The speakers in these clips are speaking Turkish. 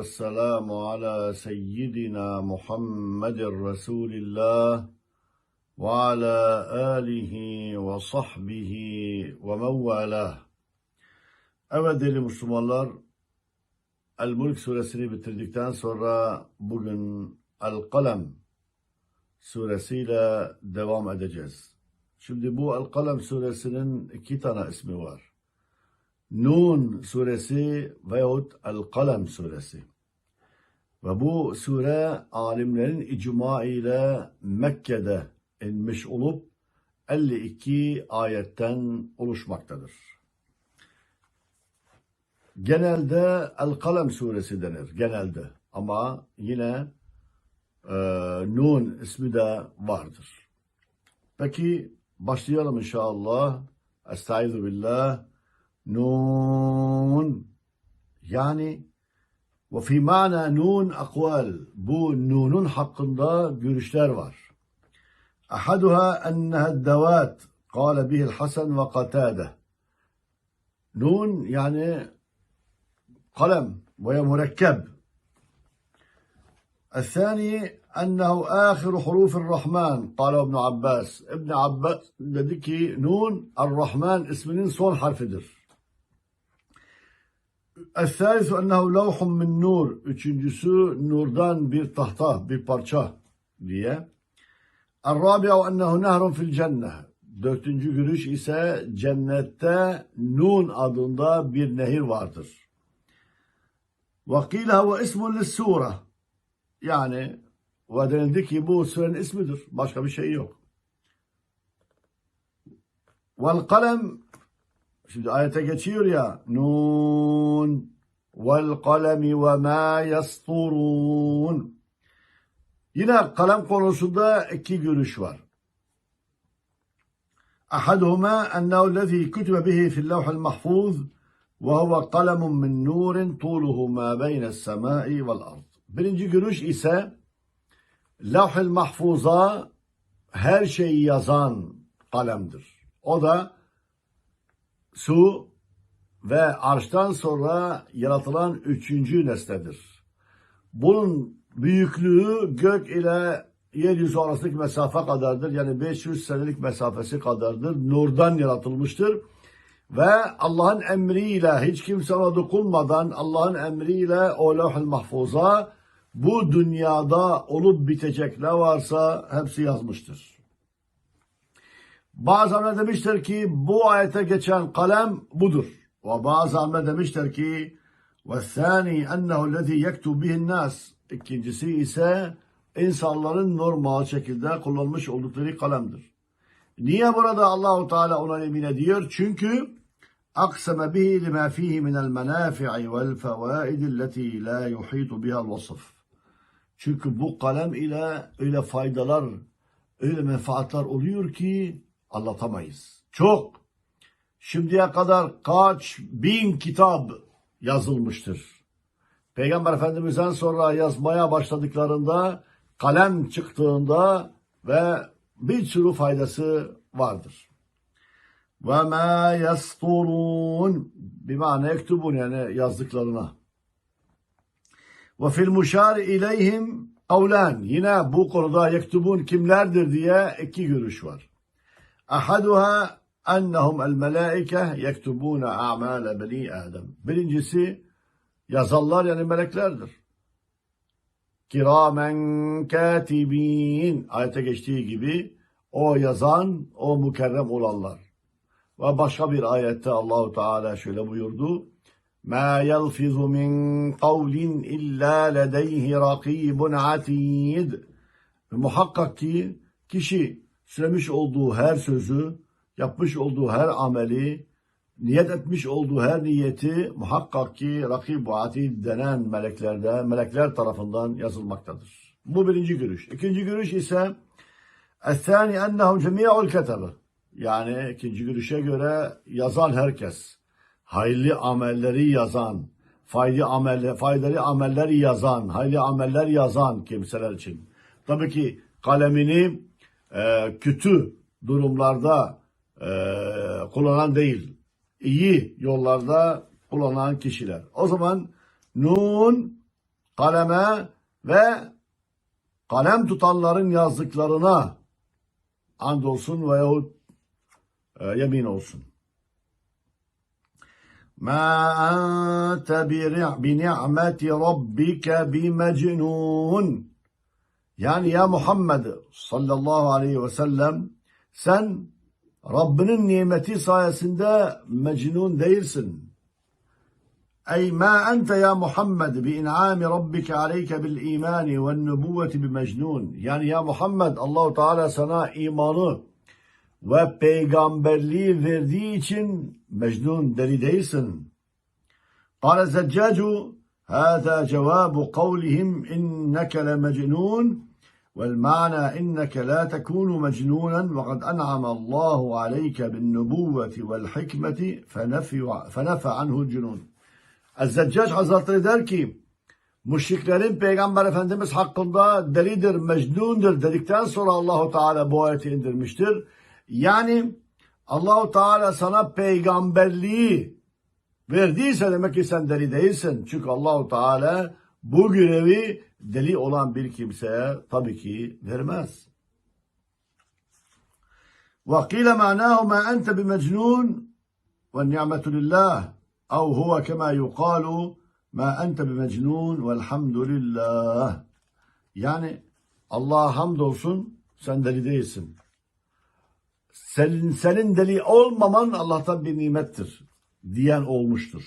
والسلام على سيدنا محمد رسول الله وعلى آله وصحبه ومن والاه Evet değerli Müslümanlar El-Mulk suresini bitirdikten sonra bugün El-Kalem suresiyle devam edeceğiz. Şimdi bu El-Kalem suresinin iki tane ismi var. Nun suresi veyahut El-Kalem suresi. Ve bu sure alimlerin icma ile Mekke'de inmiş olup 52 ayetten oluşmaktadır. Genelde El-Kalem suresi denir. Genelde. Ama yine e, Nun ismi de vardır. Peki başlayalım inşallah. Estaizu billah. نون. يعني وفي معنى نون أقوال بو نون حق الله جورشتار وار. أحدها أنها الدوات قال به الحسن وقتادة. نون يعني قلم وهي مركب. الثاني أنه آخر حروف الرحمن قال ابن عباس. ابن عباس بدكي نون الرحمن اسم نون صون حرف در. Es-sâisu ennehu levhum min nur. Üçüncüsü nurdan bir tahta, bir parça diye. Er-râbi'a ennehu nehrun fil cenneh. Dördüncü görüş ise cennette Nun adında bir nehir vardır. Vakila ve ismun sure. Yani ve denildi ki bu surenin ismidir. Başka bir şey yok. Vel kalem şimdi ayete geçiyor ya nun vel kalemi ve ma yasturun yine kalem konusunda iki görüş var. أحدهما أنه الذي كتب به في اللوح المحفوظ وهو قلم من نور طوله ما بين السماء والأرض Birinci görüş ise Levh-i Mahfuz'a her şeyi yazan kalemdir. O da su ve arştan sonra yaratılan üçüncü nesnedir. Bunun büyüklüğü gök ile yeryüzü arasındaki mesafe kadardır. Yani 500 senelik mesafesi kadardır. Nurdan yaratılmıştır. Ve Allah'ın emriyle hiç kimse ona dokunmadan Allah'ın emriyle o levh-i mahfuza bu dünyada olup bitecek ne varsa hepsi yazmıştır. Bazıları demişler ki bu ayete geçen kalem budur. Ve bazıları demişler ki وَالثَّانِي اَنَّهُ الَّذ۪ي يَكْتُبْ بِهِ النَّاسِ İkincisi ise insanların normal şekilde kullanmış oldukları kalemdir. Niye burada Allahu Teala ona emin ediyor? Çünkü akseme bihi lima fihi min el menafi'i vel fevaid allati la yuhitu biha el vasf. Çünkü bu kalem ile öyle faydalar, öyle menfaatler oluyor ki anlatamayız. Çok. Şimdiye kadar kaç bin kitap yazılmıştır. Peygamber Efendimiz'den sonra yazmaya başladıklarında kalem çıktığında ve bir sürü faydası vardır. Ve ma yasturun bimane yektubun yani yazdıklarına. Ve fil muşar ileyhim kavlan. Yine bu konuda yektubun kimlerdir diye iki görüş var. Ahaduha ennehum el melaike yektubuna a'male beni Adem. Birincisi yazarlar yani meleklerdir. Kiramen katibin. Ayete geçtiği gibi o yazan, o mükerrem olanlar. Ve başka bir ayette Allahu Teala şöyle buyurdu. Ma yelfizu min kavlin illa ledeyhi rakibun atid. Muhakkak ki kişi söylemiş olduğu her sözü, yapmış olduğu her ameli, niyet etmiş olduğu her niyeti muhakkak ki rakib atid denen meleklerde, melekler tarafından yazılmaktadır. Bu birinci görüş. İkinci görüş ise Estani ennehum cemi'ul ketebe. Yani ikinci görüşe göre yazan herkes, hayırlı amelleri yazan, faydalı amel, faydalı amelleri yazan, hayırlı ameller yazan kimseler için. Tabii ki kalemini e, kötü durumlarda eee, kullanan değil. İyi yollarda kullanan kişiler. O zaman nun kaleme ve kalem tutanların yazdıklarına and olsun veyahut e, yemin olsun. Ma ente bi ni'meti rabbike bi mecnun. Yani ya Muhammed sallallahu aleyhi ve sellem sen Rabbinin nimeti sayesinde mecnun değilsin. Ey ma ente ya Muhammed bi in'ami rabbike aleyke bil imani ve nübüvveti bi mecnun. Yani ya Muhammed Allahu Teala sana imanı ve peygamberliği verdiği için mecnun deli değilsin. قال الزجاج هذا جواب قولهم إنك لمجنون والمعنى إنك لا تكون مجنونا وقد أنعم الله عليك بالنبوة والحكمة فنفي, فنفى عنه الجنون Ezzeccac Hazretleri der ki müşriklerin Peygamber Efendimiz hakkında delidir, mecnundur dedikten sonra Allahu Teala bu ayeti indirmiştir. Yani Allahu Teala sana peygamberliği verdiyse demek ki sen deli değilsin. Çünkü Allahu Teala bu görevi deli olan bir kimseye tabii ki vermez. وقيل معناه ما أنت بمجنون والنعمة لله أو هو كما يقال ما أنت بمecnun والحمد لله. Yani Allah'a hamdolsun sen deli değilsin. Senin, senin deli olmaman Allah'tan bir nimettir diyen olmuştur.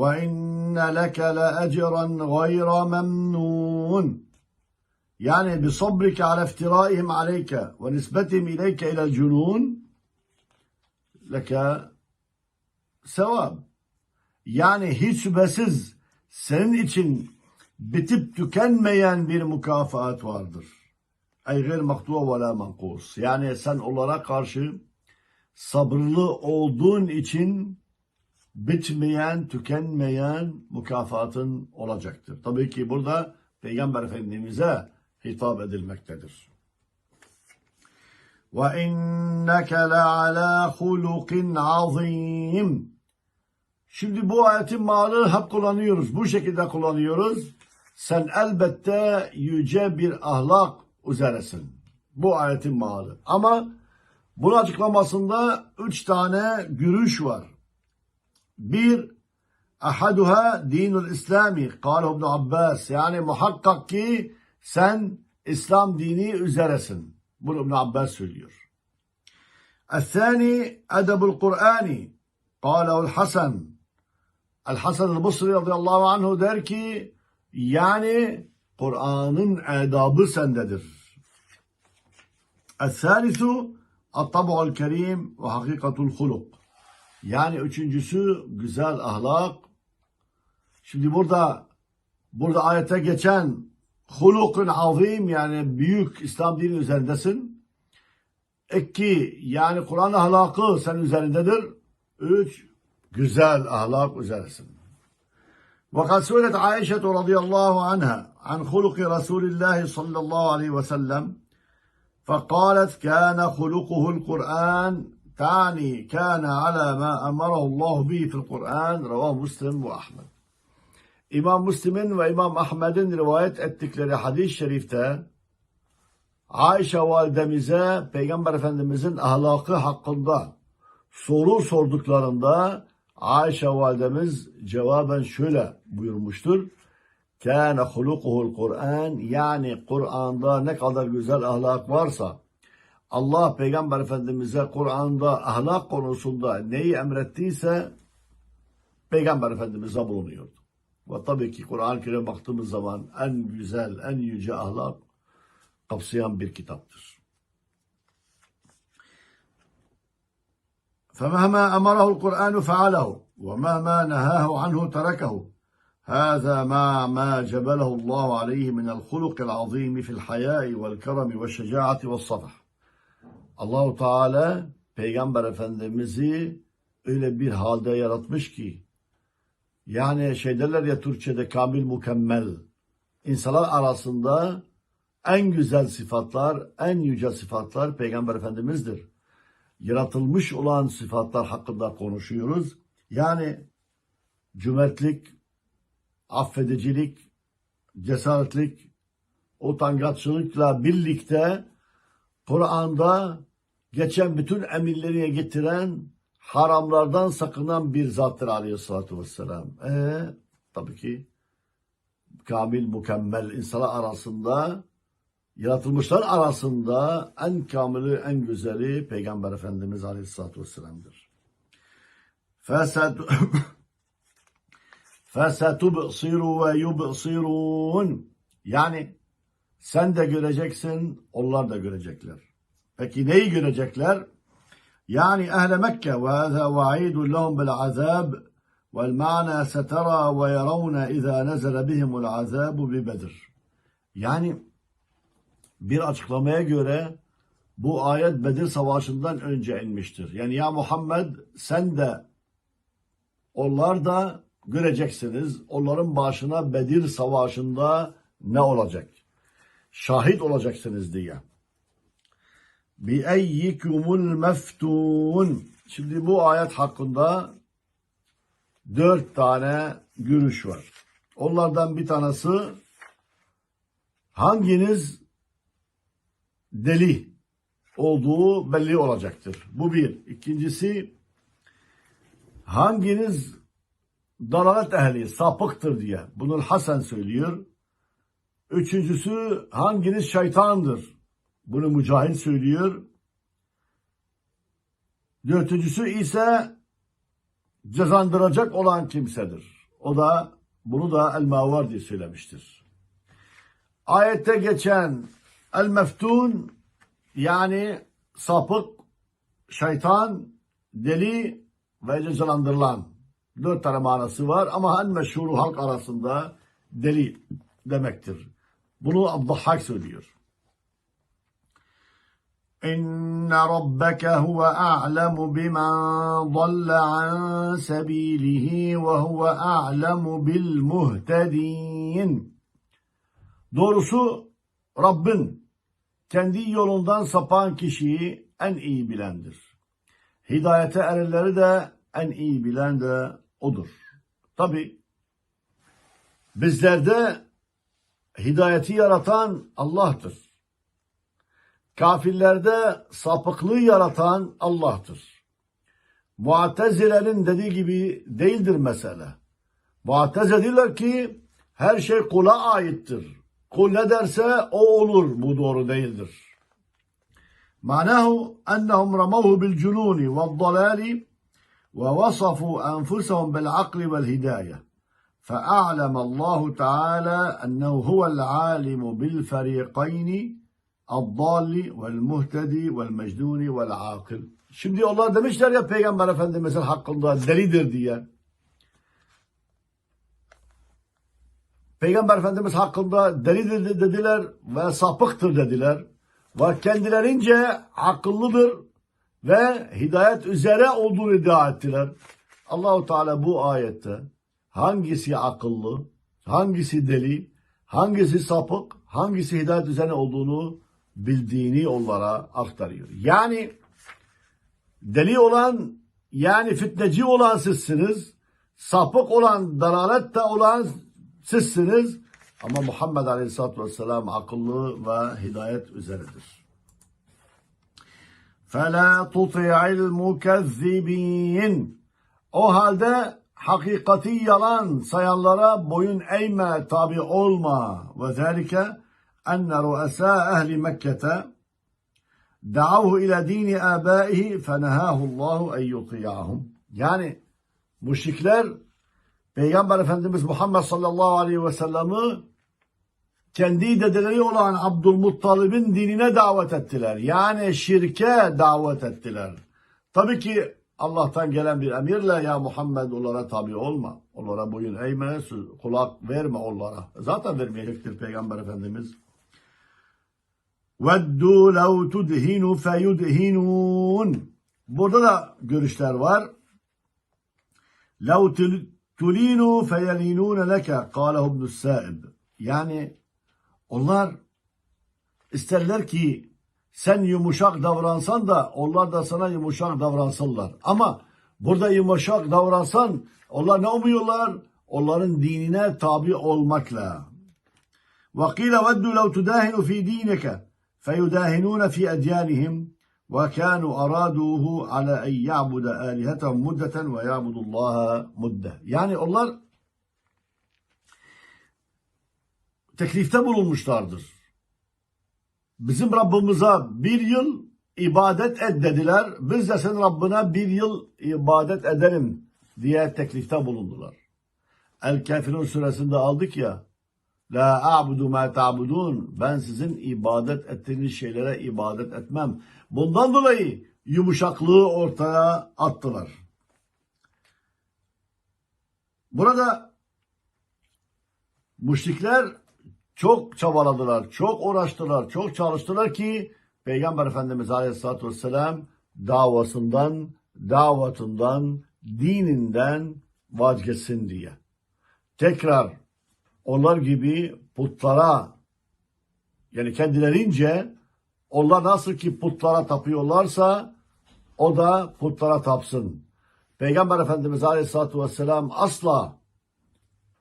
وَاِنَّ لَكَ لَأَجْرًا غَيْرَ مَمْنُونَ Yani بِصَبْرِكَ عَلَى افترائهم عَلَيْكَ وَنِسْبَتِهِمْ إِلَيْكَ إِلَى الْجُنُونَ leke sevap. Yani hiç şüphesiz senin için bitip tükenmeyen bir mükafat vardır. Ey gayr maktuva ve la mankus. Yani sen onlara karşı sabırlı olduğun için bitmeyen, tükenmeyen mükafatın olacaktır. Tabii ki burada Peygamber Efendimiz'e hitap edilmektedir. Ve inneke ala hulukin. Şimdi bu ayetin mağlını hep kullanıyoruz. Bu şekilde kullanıyoruz. Sen elbette yüce bir ahlak üzeresin. Bu ayetin mağlı. Ama bunun açıklamasında üç tane görüş var. Bir, ahaduha dinul İslami. Kâle İbn Abbas. Yani muhakkak ki sen İslam dini üzeresin. Bunu İbn Abbas söylüyor. الثاني أدب القرآن قاله الحسن الحسن البصري radıyallahu anhu der ki yani Kur'an'ın edabı sendedir. الثالث الطبع الكريم وحقيقة الخلق yani üçüncüsü güzel ahlak. Şimdi burada burada ayete geçen hulukun azim yani büyük İslam dini üzerindesin. İki yani Kur'an ahlakı sen üzerindedir. Üç güzel ahlak üzeresin. وقد سئلت عائشة رضي الله عنها عن خلق رسول الله صلى الله عليه وسلم فقالت كان خلقه القرآن تعني كان على ما أمره الله به في القرآن رواه مسلم وأحمد İmam Müslim'in ve İmam Ahmed'in rivayet ettikleri hadis-i şerifte Ayşe validemize Peygamber Efendimizin ahlakı hakkında soru sorduklarında Ayşe validemiz cevaben şöyle buyurmuştur. Kâne hulukuhul Kur'an yani Kur'an'da ne kadar güzel ahlak varsa Allah Peygamber Efendimiz'e Kur'an'da ahlak konusunda neyi emrettiyse Peygamber Efendimiz'e bulunuyordu. Ve tabii ki Kur'an-ı Kerim'e baktığımız zaman en güzel, en yüce ahlak kapsayan bir kitaptır. فمهما أمره القرآن فعله ومهما نهاه عنه تركه هذا ما ما جبله الله عليه من الخلق العظيم في الحياء والكرم والشجاعة والصفح Allahu Teala Peygamber Efendimiz'i öyle bir halde yaratmış ki yani şey derler ya Türkçe'de kamil mükemmel insanlar arasında en güzel sıfatlar, en yüce sıfatlar Peygamber Efendimiz'dir. Yaratılmış olan sıfatlar hakkında konuşuyoruz. Yani cömertlik, affedicilik, cesaretlik, utangaçlıkla birlikte Kur'an'da geçen bütün emirleri getiren haramlardan sakınan bir zattır aleyhissalatü vesselam. E, tabii ki kamil, mükemmel insanlar arasında, yaratılmışlar arasında en kamili, en güzeli Peygamber Efendimiz Aleyhisselatü Vesselam'dır. Fesetubsiru ve yubsirun Yani sen de göreceksin, onlar da görecekler. Peki neyi görecekler? Yani ehle Mekke ve hâzâ va'idun lehum bil azab vel ma'na setara ve yaravna izâ nezele bihimul azabu bi bedir. Yani bir açıklamaya göre bu ayet Bedir Savaşı'ndan önce inmiştir. Yani ya Muhammed sen de onlar da göreceksiniz. Onların başına Bedir Savaşı'nda ne olacak? Şahit olacaksınız diye. Bi eyyikumul meftun. Şimdi bu ayet hakkında dört tane görüş var. Onlardan bir tanesi hanginiz deli olduğu belli olacaktır. Bu bir. İkincisi hanginiz dalalet ehli, sapıktır diye. Bunu Hasan söylüyor. Üçüncüsü hanginiz şeytandır. Bunu Mücahit söylüyor. Dördüncüsü ise cezandıracak olan kimsedir. O da bunu da El-Mavardi söylemiştir. Ayette geçen El-Meftun yani sapık, şeytan, deli ve cezalandırılan dört tane manası var ama en meşhuru halk arasında deli demektir. Bunu Abdahhak söylüyor. إن ربك هو أعلم بمن ضل عن سبيله وهو أعلم بالمهتدين Doğrusu Rabbin kendi yolundan sapan kişiyi en iyi bilendir. Hidayete erenleri de en iyi bilen de odur. Tabi bizlerde hidayeti yaratan Allah'tır. Kafirlerde sapıklığı yaratan Allah'tır. Muatezilerin dediği gibi değildir mesele. Muatezile diyorlar ki her şey kula aittir. Kul ne derse o olur. Bu doğru değildir. Manahu ennehum ramahu bil cununi ve dalali ve vasafu enfusahum bil akli vel hidaye. فأعلم الله تعالى أنه هو العالم بالفريقين Abdalli vel muhtedi vel mecnuni vel akıl. Şimdi onlar demişler ya Peygamber Efendimiz hakkında delidir diye. Peygamber Efendimiz hakkında delidir dediler ve sapıktır dediler. Ve kendilerince akıllıdır ve hidayet üzere olduğunu iddia ettiler. Allahu Teala bu ayette hangisi akıllı, hangisi deli, hangisi sapık, hangisi hidayet üzerine olduğunu bildiğini onlara aktarıyor. Yani deli olan yani fitneci olan sizsiniz, sapık olan, dalalette olan sizsiniz ama Muhammed Aleyhisselatü Vesselam akıllı ve hidayet üzeredir. فَلَا تُطِعِ الْمُكَذِّبِينَ O halde hakikati yalan sayanlara boyun eğme, tabi olma. Ve zelike enne ru'asa ehli Mekke'te da'avhu ila dini abaihi fenehahu Allahu en yuti'ahum. Yani müşrikler Peygamber Efendimiz Muhammed sallallahu aleyhi ve sellem'i kendi dedeleri olan Abdülmuttalib'in dinine davet ettiler. Yani şirke davet ettiler. Tabii ki Allah'tan gelen bir emirle ya Muhammed onlara tabi olma. Onlara boyun eğme, kulak verme onlara. Zaten vermeyecektir Peygamber Efendimiz. وَدُّوا لَوْ تُدْهِنُ فَيُدْهِنُونَ Burada da görüşler var. لَوْ تُلِينُوا فَيَلِينُونَ لَكَ قَالَهُ ابْنُ السَّائِبِ Yani onlar isterler ki sen yumuşak davransan da onlar da sana yumuşak davransınlar. Ama burada yumuşak davransan onlar ne umuyorlar? Onların dinine tabi olmakla. وقيل ودوا لو تداهن في دينك فيداهنون في أديانهم وكانوا أرادوه على أن يعبد آلهتهم مدة ويعبد الله مدة yani onlar teklifte bulunmuşlardır. Bizim Rabbimize bir yıl ibadet et dediler. Biz de senin Rabbine bir yıl ibadet edelim diye teklifte bulundular. El Kafirun suresinde aldık ya. La a'budu ma ta'budun. Ben sizin ibadet ettiğiniz şeylere ibadet etmem. Bundan dolayı yumuşaklığı ortaya attılar. Burada müşrikler çok çabaladılar, çok uğraştılar, çok çalıştılar ki Peygamber Efendimiz Aleyhisselatü Vesselam davasından, davatından, dininden vazgeçsin diye. Tekrar onlar gibi putlara yani kendilerince onlar nasıl ki putlara tapıyorlarsa o da putlara tapsın. Peygamber Efendimiz Aleyhisselatü Vesselam asla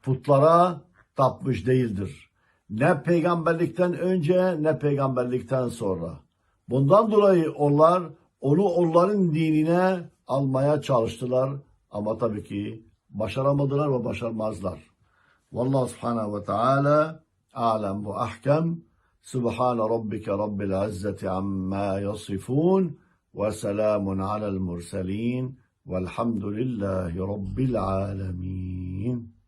putlara tapmış değildir. Ne peygamberlikten önce ne peygamberlikten sonra. Bundan dolayı onlar onu onların dinine almaya çalıştılar ama tabii ki başaramadılar ve başarmazlar. والله سبحانه وتعالى أعلم وأحكم. سبحان ربك رب العزة عما يصفون وسلام على المرسلين والحمد لله رب العالمين.